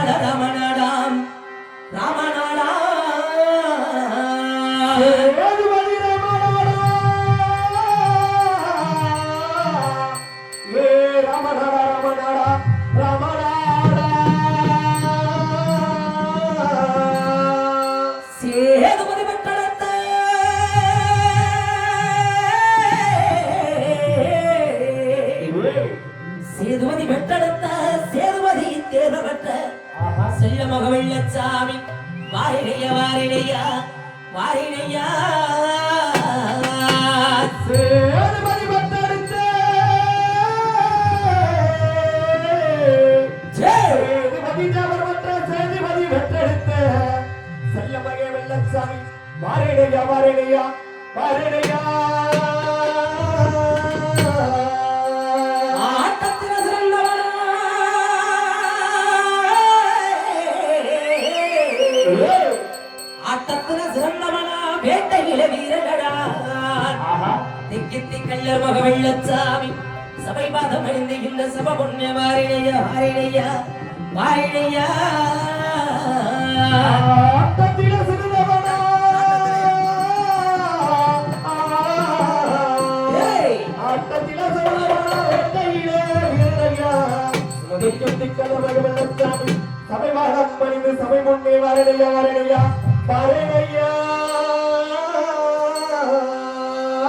ராமநாடாம் ராமநாடா ஏ ராமநாடா வெள்ளச்சாமி வாரிடையா வாரிடையா வாரிடையா சேதுபதி பட்டெடுத்த சேதுபதி ஜாபர் பட்ட சேதுபதி வெட்டெடுத்த செல்லமகே வெள்ளச்சாமி வாரேடையா வாரேடையா வாரேடையா ஆட்டத்தில சிறந்தவனா வேட்டையில ஆஹா. திக்கித்தி கள்ளர் மக வெள்ளச்சாமி சபை பாதம் அணிந்து இந்த சப பொண்ணு சுமதிக்கும் திக்கல வெள்ளச்சாமி சபை வாழம் பணிந்து சபை முன்னே வாரடையா Parede